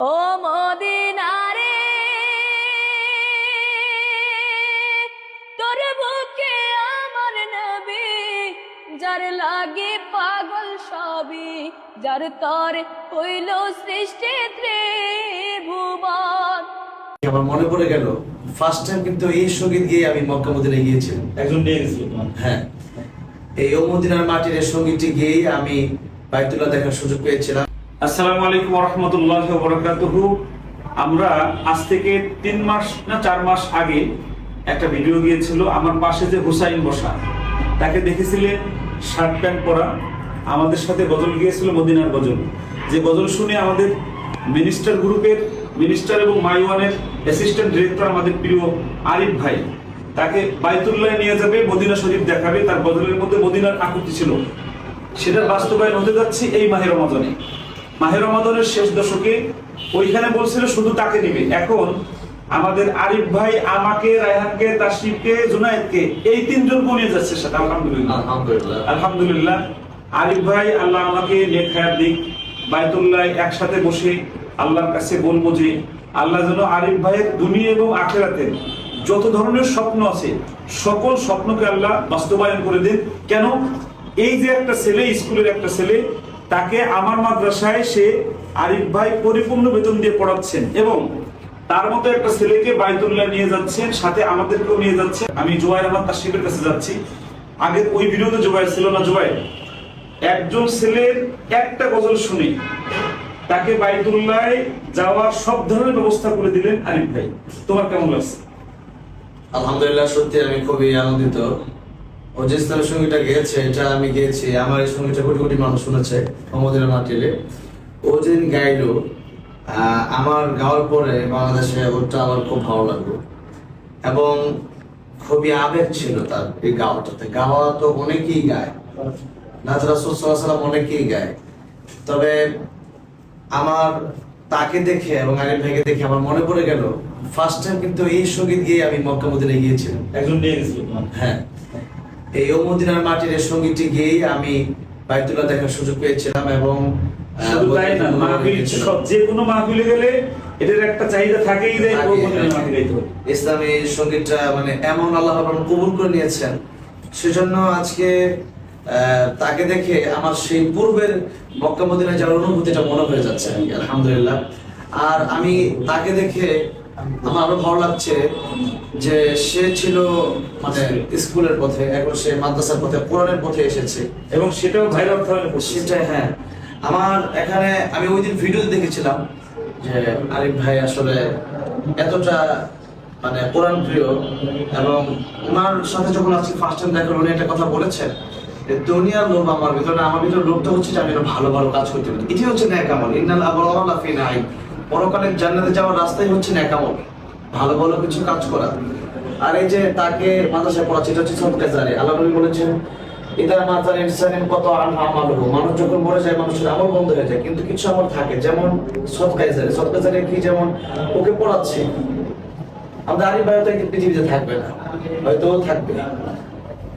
ও মদিনারে তোর বুকে আমার নবী যার লাগে পাগল সবই যার তর হইল সৃষ্টি ত্রিভুবন। আমার মনে পড়ে গেল ফার্স্ট টাইম কিন্তু এই সংগীত গিয়ে আমি মক্কা মদিনায় গিয়েছিলাম। একজন নিয়ে গেছিল হ্যাঁ। এই ও মদিনার মাটির এই সঙ্গীতটি গিয়েই আমি বাইতুল্লাহ দেখার সুযোগ পেয়েছিলাম। আসসালামু আলাইকুম রহমতুল্লাহ বরকাতুহু আমরা আজ থেকে তিন মাস না চার মাস আগে একটা ভিডিও গিয়েছিল, আমার পাশে যে হুসাইন বসা, তাকে দেখেছিলেন শার্ট প্যান্ট পরা, আমাদের সাথে গজল গিয়েছিল, মদিনার গজল। যে গজল শুনে আমাদের মিনিস্টার গ্রুপের মিনিস্টার এবং মাইওয়ানের অ্যাসিস্ট্যান্ট ডিরেক্টর আমাদের প্রিয় আরিফ ভাই, তাকে বাইতুল্লাহ নিয়ে যাবে, মদিনা শরীফ দেখাবে, তার গজলের মধ্যে মদিনার আকুতি ছিল। সেটার বাস্তবায়ন হতে যাচ্ছে এই মাহের রমাদনে মাহের রমাদনের শেষ দশকে ওইখানে বলছিল শুধু তাকে নিবে। এখন আমাদের আরিফ ভাই আমাকে রায়হানকে তাসরিফকে জুনায়েদকে এই তিনজন নিয়ে যাচ্ছে সাথে আলহামদুলিল্লাহ। আলহামদুলিল্লাহ। আলহামদুলিল্লাহ। আরিফ ভাই আল্লাহ আমাকে নেক হায়াত দিক। বাইতুল্লাহ একসাথে বসে আল্লাহর কাছে বলব যে আল্লাহ যেন আরিফ ভাইয়ের দুনিয়া এবং আখেরাতে যত ধরনের স্বপ্ন আছে সকল স্বপ্নকে আল্লাহ বাস্তবায়ন করে দেন কেন? এই যে একটা ছেলে স্কুলের একটা ছেলে তাকে আমার মাদ্রাসায় সে আরিফ ভাই পরিপূর্ণ বেতন দিয়ে পড়াচ্ছেন এবং তার মতো একটা ছেলেকে বাইতুল্লাহ নিয়ে যাচ্ছেন, সাথে আমাদেরকেও নিয়ে যাচ্ছেন। আমি জুবাইর আহমদ তাশরিফের কাছে যাচ্ছি। আগে ওই ভিডিওতে জুবাইর ছিল না। জুবাইর, একজন ছেলের একটা গজল শুনে তাকে বাইতুল্লাহ যাওয়ার সব ধরনের ব্যবস্থা করে দিলেন আরিফ ভাই। তোমার কেমন লাগছে? আলহামদুলিল্লাহ, সত্যি আমি খুবই আনন্দিত। ও যে ইসলামের সঙ্গীতটা গেয়েছে এটা আমি গেয়েছি আমার এই সঙ্গীতটা কোটি কোটি মানুষ শুনেছে মদিনার মাটিলে ও যেদিন গাইলো আমার গাওয়ার পরে বাংলাদেশে ওটা আমার খুব ভালো লাগল। এবং খুবই আবেগ ছিল তার এই গাওয়াটাতে। গাওয়া তো অনেকেই গায়। নাজরা সাল্লাম অনেকেই গায়। তবে আমার তাকে দেখে এবং আরিফ ভাইকে দেখে আমার মনে পড়ে গেল ফার্স্ট টাইম কিন্তু এই সংগীত গিয়ে আমি মক্কা মদিনায় গিয়েছিলাম। একজন নিয়ে গেছিল হ্যাঁ। এই ও মদিনার মাটির এই সঙ্গীতটি গিয়েই আমি বাইতুল্লাহ দেখার সুযোগ পেয়েছিলাম এবং শুধু তাই না মাহফিল সব যে কোনো মাহফিলে গেলে এটার একটা চাহিদা থাকেই। ইসলামী সঙ্গীতটা মানে এমন আল্লাহ কবুল করে নিয়েছেন। সেজন্য আজকে আহ, তাকে দেখে আমার সেই পূর্বের মক্কা মদিনায় যাওয়ার অনুভূতিটা মনে হয়ে যাচ্ছে আলহামদুলিল্লাহ। আর আমি তাকে দেখে আমার আরও ভালো লাগছে যে সে ছিল মানে স্কুলের পথে এখন সে মাদ্রাসার পথে কোরআনের পথে এসেছে। এবং সেটাও ভাইরাল ধরনের সেটাই হ্যাঁ। আমার এখানে আমি ওই দিন ভিডিও দেখেছিলাম যে আরিফ ভাই আসলে এতটা মানে কোরআন প্রিয় এবং ওনার সাথে যখন আজকে ফার্স্ট টাইম দেখা উনি একটা কথা বলেছেন যে দুনিয়ার লোভ আমার ভিতরে আমার ভিতরে লোভটা হচ্ছে যে আমি ভালো ভালো কাজ করতে পারি। এটি হচ্ছে ন্যাকামল ইন্নাল আবরাল্লাহ ফি নাঈম পরকালের জান্নাতে যাওয়ার রাস্তাই হচ্ছে ন্যাকামল। ভালো ভালো কিছু কাজ করা। আর এই যে তাকে মাদ্রাসায় পড়াচ্ছে, এটা হচ্ছে সবকে জানে আল্লাহ নবী বলেছেন, ইদা মাতার ইনসানের কত আমাল মানুষ যখন মরে যায়, মানুষের আমল বন্ধ হয়ে যায়, কিন্তু কিছু আমল থাকে। যেমন সৎকায় জারে সৎকায় জারে কি? যেমন ওকে পড়াচ্ছে। আমাদের আরিফ ভাই পৃথিবীতে থাকবে না। হয়তো থাকবে।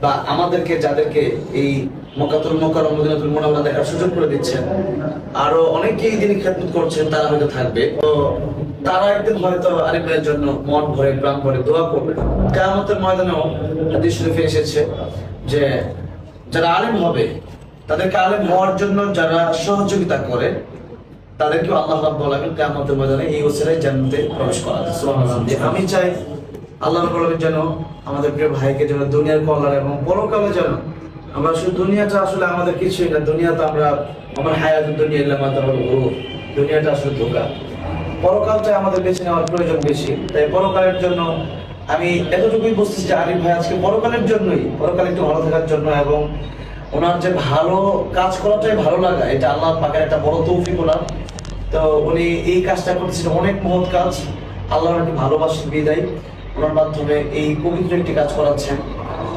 বা আমাদেরকে, যাদেরকে এই মকাতুল মকার মদিনাতুল মোনাওয়ারা দেখার সুযোগ করে দিচ্ছেন। আরও অনেকেই যিনি খেদমত করছেন তারা হয়তো থাকবে। তো তারা একদিন হয়তো আরিফ ভাইয়ের জন্য মন ভরে প্রাণ ভরে দোয়া করবে। কেয়ামতের ময়দানেও হাদিস শরীফে এসেছে যে যারা আলেম হবে তাদেরকে আলেম হওয়ার জন্য যারা সহযোগিতা করে তাদেরকে আল্লাহ রাব্বুল আলামিন কিয়ামতের ময়দানে এই ওসিলায় জান্নাতে প্রবেশ করাতে সুবহানাল্লাহ। আমি চাই আল্লাহ রাব্বুল আলামিন যেন আমাদের প্রিয় ভাইকে যেন দুনিয়ার কল্যাণ এবং পরকালে যেন আমরা শুধু দুনিয়াটা আসলে আমাদের কিছুই না, দুনিয়া তো আমরা, আমার হায়াত দুনিয়া ইল্লা মা তাহুল গুরুর। দুনিয়াটা আসলে ধোকা। পরকালটা আমাদের বেছে নেওয়ার প্রয়োজন বেশি। তাই পরকালের জন্য আমি এতটুকুই বুঝতেছি যে আরিফ ভাই আজকে পরকালের জন্যই, পরকালে একটু ভালো থাকার জন্য এবং ওনার যে ভালো কাজ করাটাই ভালো লাগা, এটা আল্লাহ পাকের একটা বড় তৌফিক ওনার। তো উনি এই কাজটা করতেছেন অনেক মহৎ কাজ। আল্লাহ ওনাকে ভালোবাসেন বিদায়। ওনার মাধ্যমে এই পবিত্র একটি কাজ করাচ্ছেন।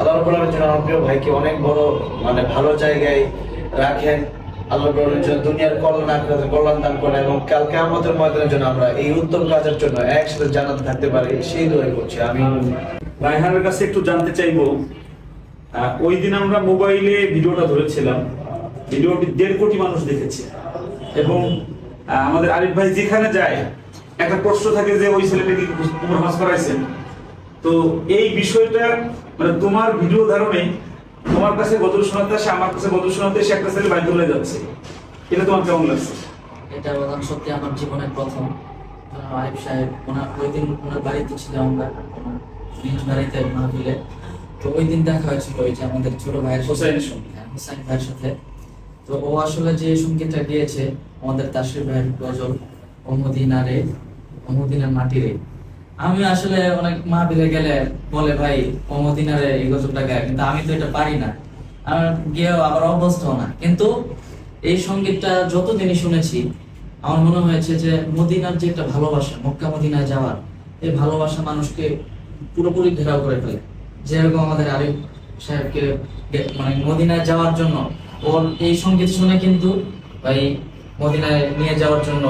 আল্লাহ যেন আমার প্রিয় ভাইকে অনেক বড় মানে ভালো জায়গায় রাখেন। আল্লাহ যেন দুনিয়ার কল্যাণ কল্যাণ দান করেন এবং কাল কিয়ামতের ময়দানের জন্য আমরা এই উত্তম কাজের জন্য একসাথে জান্নাতে থাকতে পারি। সেই দোয়াই করছি আমি রায়হানের কাছে একটু জানতে চাইব ওই দিন আমরা মোবাইলে ভিডিওটা ধরেছিলাম। ভিডিওটি দেড় কোটি মানুষ দেখেছে। এবং আমাদের আরিফ ভাই যেখানে যায়, একটা প্রশ্ন থাকে যে ওই ছেলেটাকে উমর হজ করাইছেন? তো এই বিষয়টা মানে তোমার ভিডিও ধারণে তোমার কাছে গজল শোনাতে আসে আমার কাছে গজল শোনাতে এসে একটা ছেলে বাইতুল্লাহ যাচ্ছে। এটা তোমার কেমন লাগছে? এটা প্রধান সত্যি আমার জীবনের প্রথম। আরিফ সাহেব ওনার ওই দিন ওনার বাড়িতে ছিলাম আমরা নিজ বাড়িতে মাহফিলে তো ওই দিন দেখা হয়েছিল ওই যে আমাদের ছোট ভাইয়ের হোসাইনের সঙ্গে। হ্যাঁ, হোসাইন ভাইয়ের সাথে। তো ও আসলে যে সঙ্গীতটা গিয়েছে আমাদের তাসির ভাইয়ের গজল অমদিনারে অমদিনার মাটি রে। আমি আসলে অনেক মাহফিলে গেলে বলে, ভাই অমদিনারে এই গজলটা গায়। কিন্তু আমি তো এটা পারি না। আমার গিয়েও আবার অভ্যস্ত না। কিন্তু এই সঙ্গীতটা যতদিনই শুনেছি, আমার মনে হয়েছে যে মদিনার যে একটা ভালোবাসা, মক্কা মদিনায় যাওয়ার, এই ভালোবাসা মানুষকে পুরোপুরি ঘেরাও করে ফেলে। যেরকম আমাদের আরিফ সাহেবকে মানে মদিনায় যাওয়ার জন্য, ওর এই সংগীত শুনে কিন্তু ওই মদিনায় নিয়ে যাওয়ার জন্য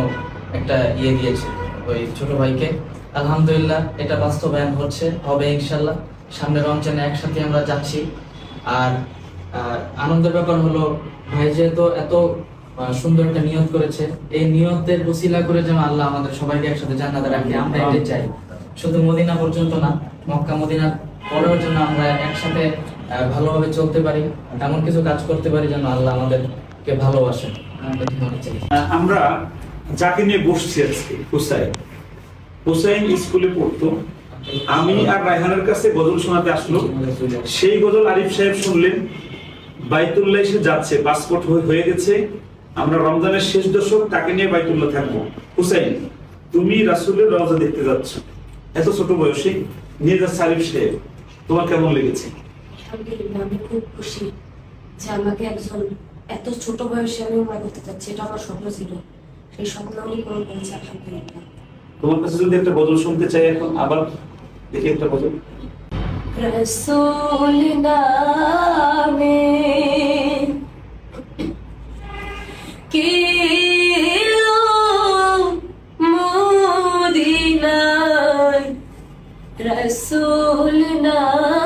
একটা ইয়ে দিয়েছে, ওই ছোট ভাইকে। আলহামদুলিল্লাহ এটা বাস্তবায়ন হচ্ছে হবে ইনশাল্লাহ। সামনে রমজানে একসাথে আমরা যাচ্ছি। আর আনন্দের ব্যাপার হলো ভাই যেহেতু এত সুন্দর একটা নিয়ত করেছে এই নিয়তের বসিলা করে যেন আল্লাহ আমাদের সবাইকে একসাথে জান্নাতে রাখে আমরা এটাই চাই। শুধু মদিনা পর্যন্ত না মক্কা মদিনার পরেও যেন আমরা একসাথে ভালোভাবে চলতে পারি এমন কিছু কাজ করতে পারি যেন আল্লাহ আমাদেরকে আহ, আমরা যাকে নিয়ে বসছি আজকে হুসাইন হুসাইন স্কুলে পড়তো। আমি আর রায়হানের কাছে গজল শোনাতে আসলো। সেই গজল আরিফ সাহেব শুনলেন। বাইতুল্লাহ এসে যাচ্ছে পাসপোর্ট হয়ে গেছে। আমরা রমজানের শেষ দশক তাকে নিয়ে বাইতুল্লাহ থাকব। হুসাইন, তুমি রাসুলের রওজা দেখতে যাচ্ছ। এত ছোট বয়সে নিয়ে যাচ্ছে আরিফ সাহেব। তোমার কেমন লেগেছে? আমি খুব খুশি যে আমাকে একজন এত ছোট বয়সে আমি উমরা করতে চাচ্ছি। এটা আমার স্বপ্ন ছিল। সেই স্বপ্ন আমি পূরণ করেছি, আলহামদুলিল্লাহ। তোমার কাছে যদি একটা গজল শুনতে চাই এখন, আবার দেখি একটা গজল। রসুল নামে কে মদিনায় রসুল নামে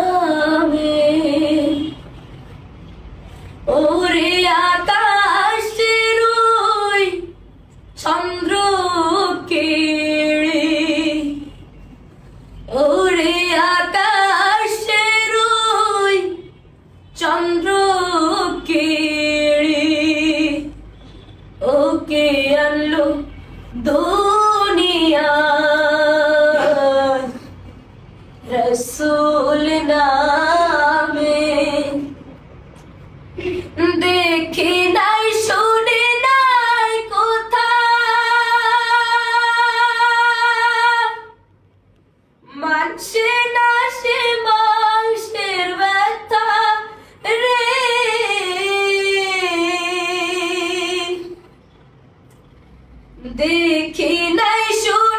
দেখি নাই শুনি নাই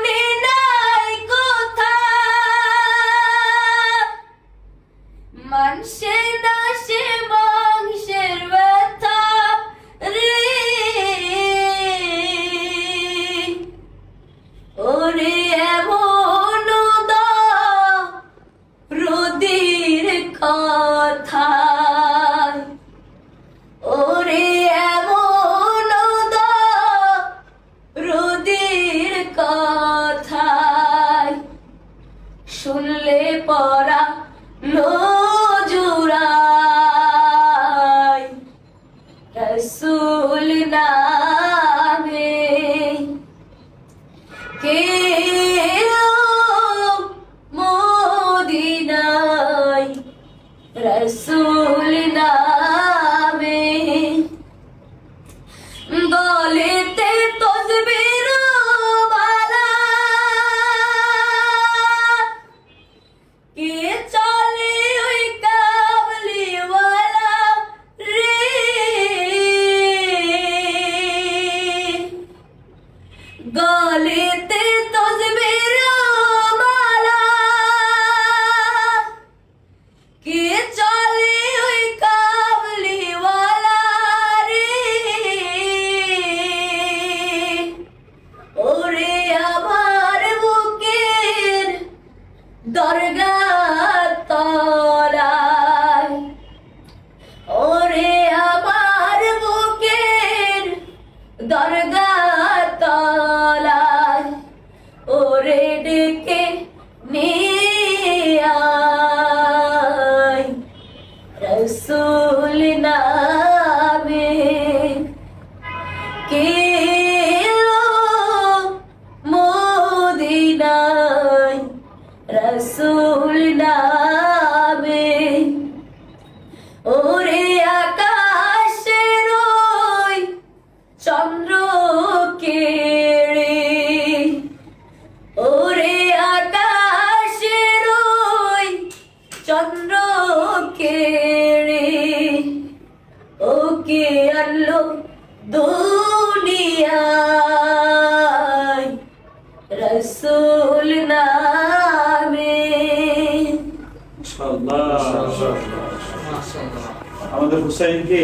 আমাদের হুসাইনকে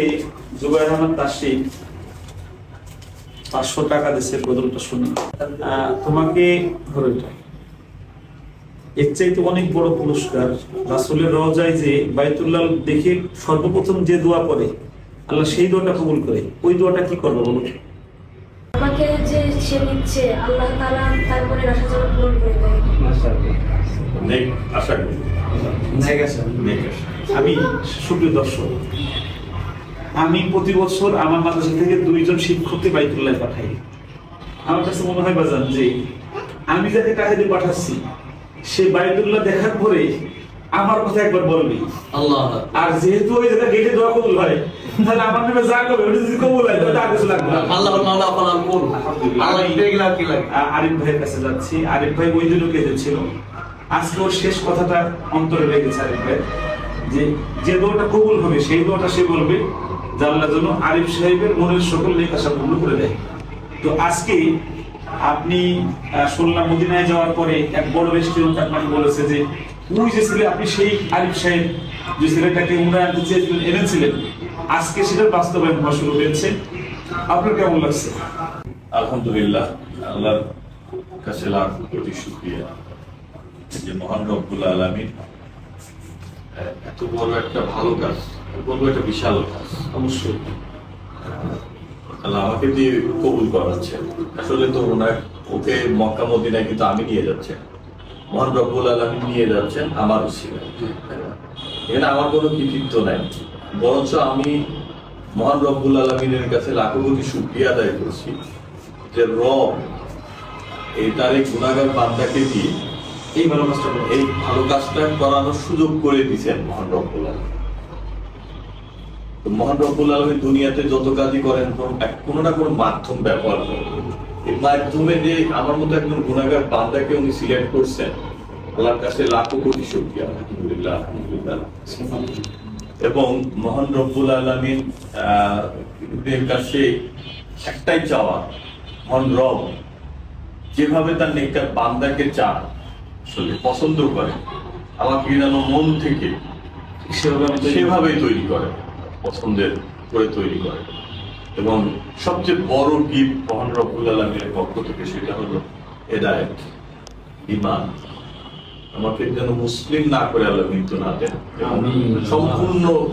জুবাইর আহমদ তাসিফ পাঁচশো টাকা দিচ্ছে বদলটা শুনে তোমাকে ধরো। এর চাইতে অনেক বড় পুরস্কার রাসুলের রওজায় যে বাইতুল্লাহ দেখে সর্বপ্রথম যে দোয়া করে আল্লাহ সেই দোয়াটা কবুল করে। ওই দোয়াটা কি করব বলো? আমাকে যে সে নিচ্ছে আল্লাহ তাআলা তার মনের আশা যেন পূরণ করে দেয়। আশা করি। আছে নেক আশা। আমি সুপ্রিয় দর্শক আমি প্রতি বছর আমার মাদ্রাসা থেকে দুইজন শিক্ষককে বাইতুল্লাহ পাঠাই। আমার কাছে মনে হয় বাজান যে আমি যাকে দিয়ে পাঠাচ্ছি সে বাইতুল্লাহ দেখার পরে আমার কথা একবার বলবি। আল্লাহ আর যেহেতু ওই জায়গা গেটে দোয়া কবুল হয় তাহলে আমার নামে যা করবে ওটা যদি কবুল হয় তাহলে আর কিছু লাগবে না। আল্লাহ মাওলা ফালাল কোন আল্লাহ আর কি লাগে। আরিফ ভাইয়ের কাছে যাচ্ছি। আরিফ ভাই ওই জন্য কেঁদেছিল। আজকে ওর শেষ কথাটা অন্তরে লেগেছে আরিফ ভাই। যে যে দোয়াটা কবুল হবে, সেই দোয়াটা সে বলবে যে আল্লাহ যেন আরিফ সাহেবের মনের সকল লেখ আশা পূর্ণ করে দেয়। তো আজকে আপনি শুনলাম মদিনায় যাওয়ার পরে এক বড় রেস্টুরেন্ট আপনাকে বলেছে যে, ওই যে ছেলে, আপনি সেই আরিফ সাহেব, যে ছেলেটাকে উমরা আনতে চেয়েছিলেন, এনেছিলেন। আজকে সেটার বাস্তবায়ন হওয়া শুরু হয়েছে। আপনার কেমন লাগছে? আলহামদুলিল্লাহ, আল্লাহর কাছে লাখ কোটি শুক্রিয়া। যে মহান রব্বুল আলমীর এত বড় একটা ভালো কাজ বলব একটা বিশাল কাজ। অবশ্যই। আল্লাহ আমাকে দিয়ে কবুল করাচ্ছেন। আসলে তো ওনার ওকে মক্কা মদিনায় কিন্তু আমি নিয়ে যাচ্ছেন। মহান রব্বুল আলমী নিয়ে যাচ্ছেন আমার ছিল এখানে আমার কোনো কৃতিত্ব নাই। বরঞ্চ আমি মহান রব্বুল আলমিনের কাছে লাখো কোটি শুক্রিয়া আদায় করছি যে রব, এই তার এই গুণাগার বান্দাকে দিয়ে এই ভালো কাজটা। এই ভালো কাজটা করানোর সুযোগ করে দিয়েছেন মহান রব্বুল মহান রব্বুল আলমী দুনিয়াতে যত কাজই করেন, কোনো না কোনো মাধ্যম ব্যবহার করেন। এই মাধ্যমে যে আমার মতো একজন গুণাগার বান্দাকে উনি সিলেক্ট করছেন, আল্লাহর কাছে লাখো কোটি শুক্রিয়া, আলহামদুলিল্লাহ এবং মহান রব্বুল আলমিন এর কাছে একটাই চাওয়া, মহান রব যেভাবে তার নেকটার বান্দাকে আসলে পছন্দ করে। আমাকে যেন মন থেকে সেভাবে তৈরি- সেভাবেই তৈরি করে পছন্দের করে তৈরি করে। এবং সবচেয়ে বড় গিফট মহান রব্বুল আলমীর পক্ষ থেকে সেটা হলো হেদায়ত ইমান আমাকে যেন মুসলিম না করে আল্লাহ মৃত্যু না দেন। এবং সম্পূর্ণ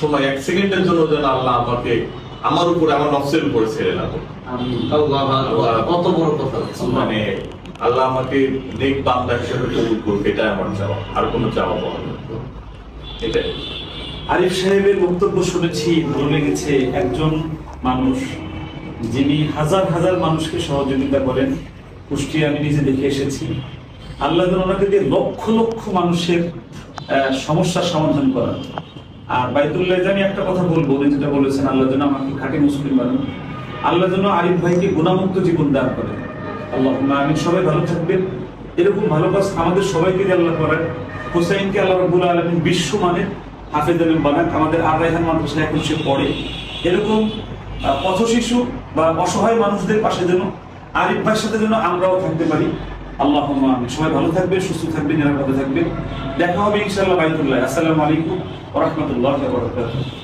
সময় এক সেকেন্ডের জন্য যেন আল্লাহ আমাকে আমার উপরে আমার নফসের উপরে ছেড়ে না দেন। আকবার। কত বড় কথা মানে আল্লাহ আমাকে নেক বান্দা হিসেবে কবুল করবে এটাই আমার চাওয়া। আর কোনো চাওয়া পাওয়া এটাই। আরিফ সাহেবের বক্তব্য শুনেছি ভালো লেগেছে একজন মানুষ যিনি হাজার হাজার মানুষকে সহযোগিতা করেন। কুষ্টিয়া আমি নিজে দেখে এসেছি। আল্লাহ ওনাকে দিয়ে লক্ষ লক্ষ মানুষের আহ, সমস্যার সমাধান করা আর বাইতুল্লাহ আমি একটা কথা বলব যেটা বলেছেন আল্লাহ যেন আমাকে খাঁটি মুসলিম বানান। আল্লাহ যেন আরিফ ভাইকে গুণামুক্ত জীবন দান করেন। আল্লাহ আমি সবাই ভালো থাকবেন। এরকম ভালো কাজ আমাদের সবাইকে আল্লাহ করেন। হোসাইনকে আল্লাহ রবুল আলমিন বিশ্ব মানের হাফেজ আলম বানাক আমাদের আর রায়হান মাদ্রাসায় এখন সে পড়ে। এরকম আহ, পথশিশু বা অসহায় মানুষদের পাশে যেন আরিফ ভাইয়ের সাথে যেন আমরাও থাকতে পারি। আল্লাহ আমিন। সবাই ভালো থাকবেন সুস্থ থাকবেন নিরাপদে থাকবেন। দেখা হবে ইনশাআল্লাহ বাইতুল্লাহ। আসসালামু আলাইকুম ওয়া রাহমাতুল্লাহি ওয়া বারাকাতুহু।